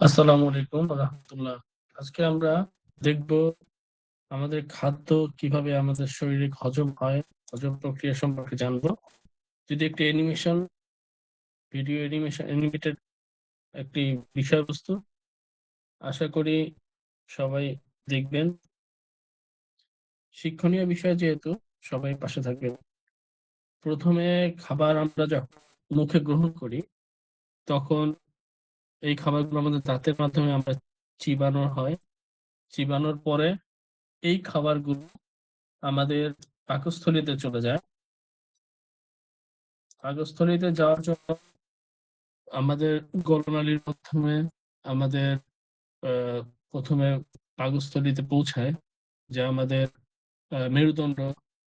আসসালামু আলাইকুম রহমতুল্লাহ। আজকে আমরা দেখব আমাদের খাদ্য কীভাবে আমাদের শরীরে হজম হয়, হজম প্রক্রিয়া সম্পর্কে জানব। যদি একটি অ্যানিমেশন ভিডিও অ্যানিমেশন অ্যানিমেটেড একটি বিষয়বস্তু, আশা করি সবাই দেখবেন। শিক্ষণীয় বিষয় যেহেতু, সবাই পাশে থাকবেন। প্রথমে খাবার আমরা যখন মুখে গ্রহণ করি, তখন এই খাবারগুলো আমাদের দাঁতের মাধ্যমে আমরা চিবানো হয়। চিবানোর পরে এই খাবারগুলো আমাদের পাকস্থলীতে চলে যায়। পাকস্থলীতে যাওয়ার জন্য আমাদের গলনালীর মাধ্যমে আমাদের প্রথমে পাকস্থলীতে পৌঁছায়, যা আমাদের মেরুদণ্ড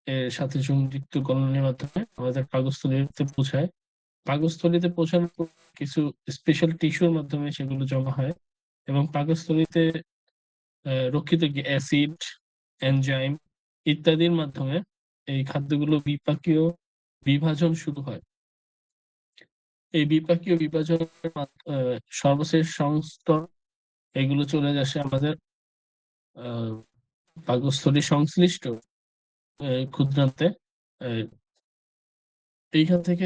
এর সাথে সংযুক্ত গলনালীর মাধ্যমে আমাদের পাকস্থলীতে পৌঁছায়। পাকস্থলীতে পৌঁছানোর কিছু স্পেশাল টিস্যুর মাধ্যমে সেগুলো জমা হয় এবং পাকস্থলীতে রক্ষিত অ্যাসিড এনজাইম ইত্যাদির মাধ্যমে এই খাদ্যগুলো বিপাকীয় বিভাজন শুরু হয়। এই বিপাকীয় বিভাজনের সর্বশেষ সংস্তর এগুলো চলে আসে আমাদের পাকস্থলী সংশ্লিষ্ট ক্ষুদ্রান্তে এইখান থেকে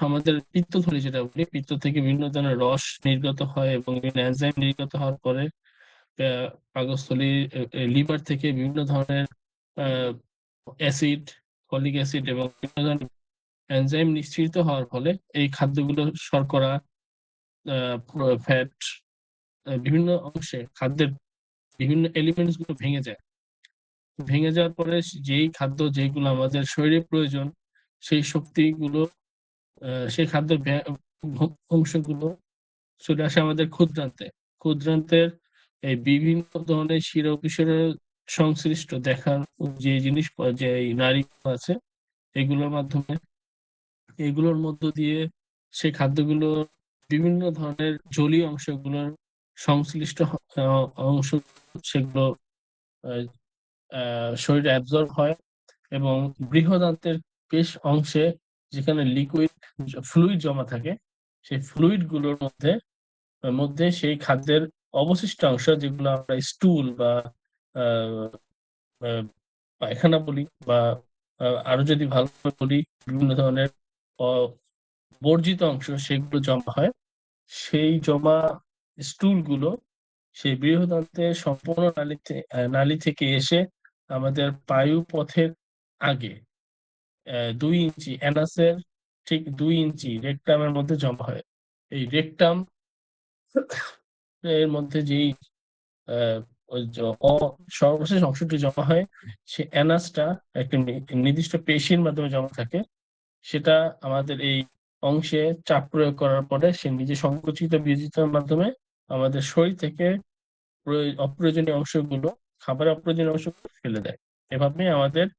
আমাদের পিত্তথলি যেটা বলি, পিত্ত থেকে বিভিন্ন ধরনের রস নির্গত হয় এবং বিভিন্ন এনজাইম নির্গত হওয়ার পরে পাকস্থলী লিভার থেকে বিভিন্ন ধরনের অ্যাসিড ফলিক অ্যাসিড এবং বিভিন্ন ধরনের এনজাইম নিঃসৃত হওয়ার ফলে এই খাদ্যগুলো শর্করা ফ্যাট বিভিন্ন অংশে খাদ্যের বিভিন্ন এলিমেন্টসগুলো ভেঙে যায়। ভেঙে যাওয়ার পরে যেই খাদ্য যেগুলো আমাদের শরীরে প্রয়োজন সেই শক্তিগুলো সেই খাদ্যের অংশগুলো চলে আসে আমাদের ক্ষুদ্রান্তে। ক্ষুদ্রান্তের এই বিভিন্ন ধরনের শিরা উপশিরা সংশ্লিষ্ট দেখার যে জিনিস, যে নারী আছে, এগুলোর মাধ্যমে, এগুলোর মধ্য দিয়ে সেই খাদ্যগুলো বিভিন্ন ধরনের জলীয় অংশগুলোর সংশ্লিষ্ট অংশ সেগুলো শরীরে অ্যাবজর্ব হয় এবং বৃহদান্তের বেশ অংশে যেখানে লিকুইড ফ্লুইড জমা থাকে, সেই ফ্লুইডগুলোর মধ্যে মধ্যে সেই খাদ্যের অবশিষ্ট অংশ যেগুলো আমরা স্টুল বা পায়খানা বলি বা আরও যদি ভালোভাবে বলি, বিভিন্ন ধরনের বর্জিত অংশ সেগুলো জমা হয়। সেই জমা স্টুলগুলো সেই বৃহদান্তের সম্পূর্ণ নালী নালী থেকে এসে আমাদের পায়ু পথের আগে দুই ইঞ্চি অ্যানাসের ঠিক দুই ইঞ্চি রেকটামের মধ্যে জমা হয়। এই রেকটাম এর মধ্যে যেই সর্বশেষ অংশটি জমা হয়, সে অ্যানাসটা একটা নির্দিষ্ট পেশির মাধ্যমে জমা থাকে। সেটা আমাদের এই অংশে চাপ প্রয়োগ করার পরে সে নিজে সংকুচিত বিয়োজিতের মাধ্যমে আমাদের শরীর থেকে অপ্রয়োজনীয় অংশগুলো, খাবারের অপ্রয়োজনীয় অংশগুলো ফেলে দেয়। এভাবে আমাদের